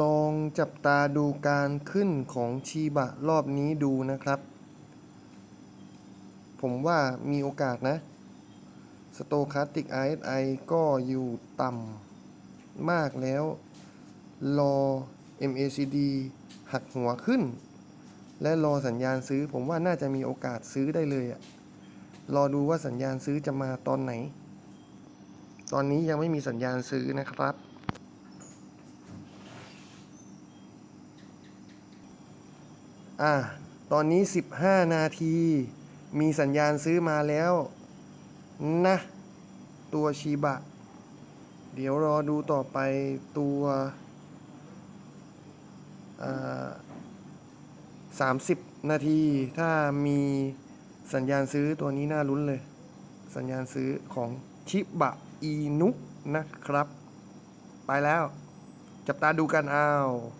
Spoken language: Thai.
ลองจับตาดูการขึ้นของชีบะรอบนี้ดูนะครับ ผมว่ามีโอกาสนะ สโตคาติก RSI ก็อยู่ต่ำมากแล้ว รอ MACD หักหัวขึ้น และรอสัญญาณซื้อ ผมว่าน่าจะมีโอกาสซื้อได้เลยอะรอดูว่าสัญญาณซื้อจะมาตอนไหน ตอนนี้ยังไม่มีสัญญาณซื้อนะครับ อะตอนนี้ 15 นาที มีสัญญาณซื้อมาแล้ว นะ ตัวชีบะ เดี๋ยวรอดูต่อไปตัวสามสิบนาที ถ้ามีสัญญาณซื้อตัวนี้น่าลุ้นเลย สัญญาณซื้อของชิบะอีนุนะครับ ไปแล้ว จับตาดูกันเอา